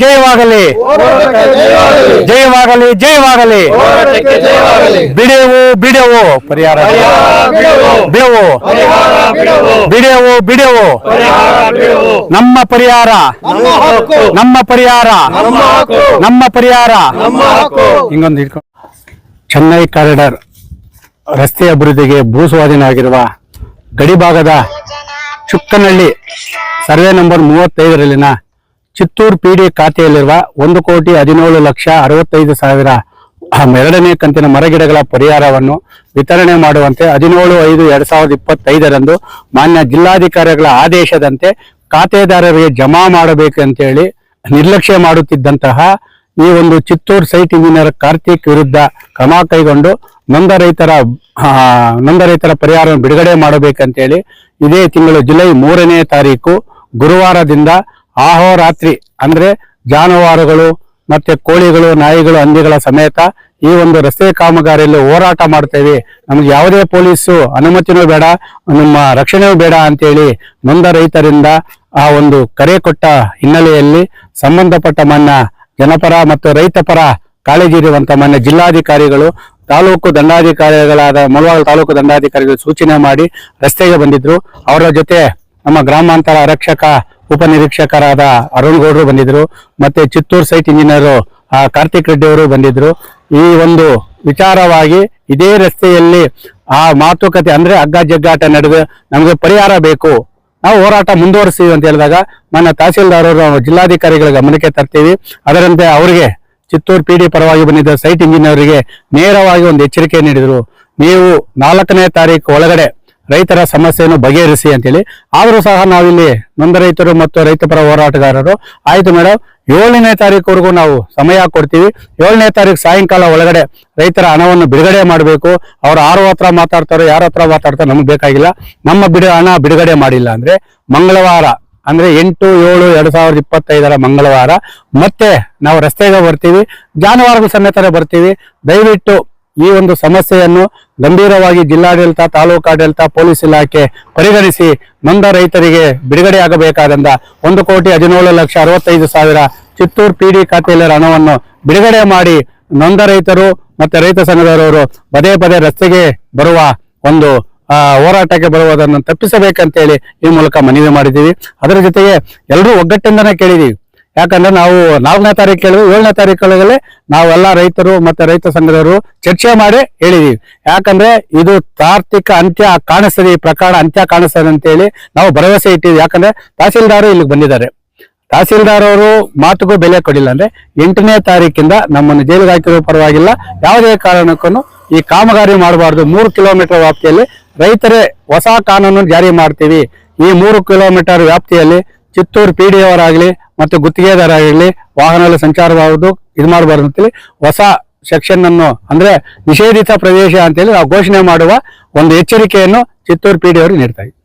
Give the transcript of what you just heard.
ಜಯವಾಗಲಿ. ಜಯವಾಗಲಿ. ಜಯವಾಗಲಿ ಬಿಡೆವು ಬಿಡೆವು. ಪರಿಹಾರ ಬಿಡೆವು. ಬಿಡೆವು. ಬಿಡೆವು. ನಮ್ಮ ಪರಿಹಾರ. ನಮ್ಮ ಪರಿಹಾರ. ನಮ್ಮ ಪರಿಹಾರ. ಹಿಂಗೊಂದು ಇಟ್ಕೊಂಡು ಚೆನ್ನೈ ಕಾರಿಡಾರ್ ರಸ್ತೆ ಅಭಿವೃದ್ಧಿಗೆ ಭೂ ಸ್ವಾಧೀನ ಆಗಿರುವ ಗಡಿಭಾಗದ ಚುಕ್ಕನಹಳ್ಳಿ ಸರ್ವೆ ನಂಬರ್ ಮೂವತ್ತೈದರಲ್ಲಿನ ಚಿತ್ತೂರು ಪಿಡಿ ಖಾತೆಯಲ್ಲಿರುವ ಒಂದು ಕೋಟಿ ಹದಿನೇಳು ಲಕ್ಷ ಅರವತ್ತೈದು ಸಾವಿರ ಎರಡನೇ ಕಂತಿನ ಮರಗಿಡಗಳ ಪರಿಹಾರವನ್ನು ವಿತರಣೆ ಮಾಡುವಂತೆ ಹದಿನೇಳು ಐದು ಎರಡ್ ಸಾವಿರದ ಇಪ್ಪತ್ತೈದರಂದು ಮಾನ್ಯ ಜಿಲ್ಲಾಧಿಕಾರಿಗಳ ಆದೇಶದಂತೆ ಖಾತೆದಾರರಿಗೆ ಜಮಾ ಮಾಡಬೇಕು ಮಾಡಬೇಕಂತೇಳಿ ನಿರ್ಲಕ್ಷ್ಯ ಮಾಡುತ್ತಿದ್ದಂತಹ ಈ ಒಂದು ಚಿತ್ತೂರು ಸೈಟ್ ಇಂಜಿನಿಯರ್ ಕಾರ್ತಿಕ್ ವಿರುದ್ಧ ಕ್ರಮ ಕೈಗೊಂಡು ನೊಂದ ರೈತರ ನೊಂದ ರೈತರ ಪರಿಹಾರವನ್ನು ಬಿಡುಗಡೆ ಮಾಡಬೇಕಂತೇಳಿ ಇದೇ ತಿಂಗಳು ಜುಲೈ ಮೂರನೇ ತಾರೀಕು ಗುರುವಾರದಿಂದ ಆಹೋರಾತ್ರಿ ಅಂದ್ರೆ ಜಾನುವಾರುಗಳು ಮತ್ತೆ ಕೋಳಿಗಳು, ನಾಯಿಗಳು, ಹಂದಿಗಳ ಸಮೇತ ಈ ಒಂದು ರಸ್ತೆ ಕಾಮಗಾರಿಯಲ್ಲಿ ಹೋರಾಟ ಮಾಡ್ತೇವೆ. ನಮ್ಗೆ ಯಾವುದೇ ಪೊಲೀಸು ಅನುಮತಿನೂ ಬೇಡ, ನಮ್ಮ ರಕ್ಷಣೆಯೂ ಬೇಡ ಅಂತೇಳಿ ನೊಂದ ರೈತರಿಂದ ಆ ಒಂದು ಕರೆ ಕೊಟ್ಟ ಹಿನ್ನೆಲೆಯಲ್ಲಿ ಸಂಬಂಧಪಟ್ಟ ಮನ್ನ ಜನಪರ ಮತ್ತು ರೈತ ಪರ ಕಾಳಜಿ ಇರುವಂತ ಮಾನ್ಯ ಜಿಲ್ಲಾಧಿಕಾರಿಗಳು, ತಾಲೂಕು ದಂಡಾಧಿಕಾರಿಗಳಾದ ಮುಳಬಾಗಿಲು ತಾಲೂಕು ದಂಡಾಧಿಕಾರಿಗಳು ಸೂಚನೆ ಮಾಡಿ ರಸ್ತೆಗೆ ಬಂದಿದ್ರು. ಅವರ ಜೊತೆ ನಮ್ಮ ಗ್ರಾಮಾಂತರ ಆರಕ್ಷಕ ಉಪನಿರೀಕ್ಷಕರಾದ ಅರುಣ್ ಗೌಡರು ಬಂದಿದ್ರು, ಮತ್ತೆ ಚಿತ್ತೂರು ಸೈಟ್ ಇಂಜಿನಿಯರ್ ಕಾರ್ತಿಕ್ ರೆಡ್ಡಿ ಅವರು ಬಂದಿದ್ರು. ಈ ಒಂದು ವಿಚಾರವಾಗಿ ಇದೇ ರಸ್ತೆಯಲ್ಲಿ ಆ ಮಾತುಕತೆ ಅಂದ್ರೆ ಹಗ್ಗ ಜಗ್ಗಾಟ ನಡುವೆ ನಮಗೆ ಪರಿಹಾರ ಬೇಕು. ನಾವು ಹೋರಾಟ ಮುಂದುವರಿಸ್ತೀವಿ ಅಂತ ಹೇಳಿದಾಗ ನನ್ನ ತಹಸೀಲ್ದಾರರು ಜಿಲ್ಲಾಧಿಕಾರಿಗಳ ಗಮನಕ್ಕೆ ತರ್ತೀವಿ. ಅದರಂತೆ ಅವರಿಗೆ ಚಿತ್ತೂರು ಪಿ ಡಿ ಪರವಾಗಿ ಬಂದಿದ್ದ ಸೈಟ್ ಇಂಜಿನಿಯರ್ಗೆ ನೇರವಾಗಿ ಒಂದು ಎಚ್ಚರಿಕೆ ನೀಡಿದರು. ನೀವು ನಾಲ್ಕನೇ ತಾರೀಕು ಒಳಗಡೆ ರೈತರ ಸಮಸ್ಯೆಯನ್ನು ಬಗೆಹರಿಸಿ ಅಂತೇಳಿ. ಆದರೂ ಸಹ ನಾವಿಲ್ಲಿ ನೊಂದ ರೈತರು ಮತ್ತು ರೈತ ಪರ ಹೋರಾಟಗಾರರು, ಆಯಿತು ಮೇಡಮ್ ಏಳನೇ ತಾರೀಕುವರೆಗೂ ನಾವು ಸಮಯ ಕೊಡ್ತೀವಿ. ಏಳನೇ ತಾರೀಕು ಸಾಯಂಕಾಲ ಒಳಗಡೆ ರೈತರ ಹಣವನ್ನು ಬಿಡುಗಡೆ ಮಾಡಬೇಕು. ಅವ್ರು ಯಾರ ಹತ್ರ ಮಾತಾಡ್ತಾರೋ, ಯಾರ ಹತ್ರ ಮಾತಾಡ್ತಾರೋ ನಮಗೆ ಬೇಕಾಗಿಲ್ಲ. ನಮ್ಮ ಬಿಡು, ಹಣ ಬಿಡುಗಡೆ ಮಾಡಿಲ್ಲ ಅಂದ್ರೆ ಮಂಗಳವಾರ, ಅಂದ್ರೆ ಎಂಟು, ಏಳು, ಎರಡು ಸಾವಿರದ ಇಪ್ಪತ್ತೈದರ ಮಂಗಳವಾರ ಮತ್ತೆ ನಾವು ರಸ್ತೆಗೆ ಬರ್ತೀವಿ. ಜಾನುವಾರುಗಳ ಸಮೇತನೇ ಬರ್ತೀವಿ. ದಯವಿಟ್ಟು ಈ ಒಂದು ಸಮಸ್ಯೆಯನ್ನು ಗಂಭೀರವಾಗಿ ಜಿಲ್ಲಾಡಳಿತ ತಾಲೂಕಾಡಳಿತ ಪೊಲೀಸ್ ಇಲಾಖೆ ಪರಿಗಣಿಸಿ ನೊಂದ ರೈತರಿಗೆ ಬಿಡುಗಡೆ ಆಗಬೇಕಾದಂತ ಒಂದು ಕೋಟಿ ಹದಿನೇಳು ಲಕ್ಷ ಅರವತ್ತೈದು ಸಾವಿರ ಚಿತ್ತೂರು ಪಿ ಡಿ ಖಾತೆಯಲ್ಲಿರೋ ಹಣವನ್ನು ಬಿಡುಗಡೆ ಮಾಡಿ ನೊಂದ ರೈತರು ಮತ್ತೆ ರೈತ ಸಂಘದವರವರು ಪದೇ ಪದೇ ರಸ್ತೆಗೆ ಬರುವ ಒಂದು ಹೋರಾಟಕ್ಕೆ ಬರುವುದನ್ನು ತಪ್ಪಿಸಬೇಕಂತೇಳಿ ಈ ಮೂಲಕ ಮನವಿ ಮಾಡಿದ್ದೀವಿ. ಅದರ ಜೊತೆಗೆ ಎಲ್ಲರೂ ಒಗ್ಗಟ್ಟಿಂದನೇ ಕೇಳಿದೀವಿ ಯಾಕಂದ್ರೆ ನಾವು ನಾಲ್ಕನೇ ತಾರೀಕು ಕೇಳಿದ್ವಿ ಏಳನೇ ತಾರೀಕುಗಳಲ್ಲಿ ನಾವೆಲ್ಲ ರೈತರು ಮತ್ತೆ ರೈತ ಸಂಘದವರು ಚರ್ಚೆ ಮಾಡಿ ಹೇಳಿದೀವಿ. ಯಾಕಂದ್ರೆ ಇದು ತಾರ್ತಿಕ ಅಂತ್ಯ ಕಾಣಿಸ್ತದೆ, ಈ ಪ್ರಕರಣ ಅಂತ್ಯ ಕಾಣಿಸ್ತದೆ ಅಂತೇಳಿ ನಾವು ಭರವಸೆ ಇಟ್ಟಿದ್ವಿ. ಯಾಕಂದ್ರೆ ತಹಸೀಲ್ದಾರ್ ಇಲ್ಲಿಗೆ ಬಂದಿದ್ದಾರೆ. ತಹಸೀಲ್ದಾರ್ ಅವರು ಮಾತುಗೂ ಬೆಲೆ ಕೊಡಿಲ್ಲ ಅಂದ್ರೆ ಎಂಟನೇ ತಾರೀಕಿಂದ ನಮ್ಮನ್ನು ಜೈಲಿಗೆ ಹಾಕಿರೋ ಪರವಾಗಿಲ್ಲ. ಯಾವುದೇ ಕಾರಣಕ್ಕೂ ಈ ಕಾಮಗಾರಿ ಮಾಡಬಾರ್ದು. ಮೂರು ಕಿಲೋಮೀಟರ್ ವ್ಯಾಪ್ತಿಯಲ್ಲಿ ರೈತರೇ ಹೊಸ ಕಾನೂನು ಜಾರಿ ಮಾಡ್ತೀವಿ. ಈ ಮೂರು ಕಿಲೋಮೀಟರ್ ವ್ಯಾಪ್ತಿಯಲ್ಲಿ ಚಿತ್ತೂರು ಪಿ ಡಿ ಅವರಾಗ್ಲಿ ಮತ್ತು ವಾಹನಗಳ ಸಂಚಾರ ಸಂಚಾರವಾಗುವುದು, ಇದು ಮಾಡಬಾರ್ದು ಅಂತೇಳಿ ಹೊಸ ಸೆಕ್ಷನ್ ಅನ್ನು, ಅಂದ್ರೆ ನಿಷೇಧಿತ ಪ್ರದೇಶ ಅಂತೇಳಿ ನಾವು ಘೋಷಣೆ ಮಾಡುವ ಒಂದು ಎಚ್ಚರಿಕೆಯನ್ನು ಚಿತ್ತೂರು ಪಿ ಡಿ ಅವರು ನೀಡ್ತಾ ಇದ್ದೀವಿ.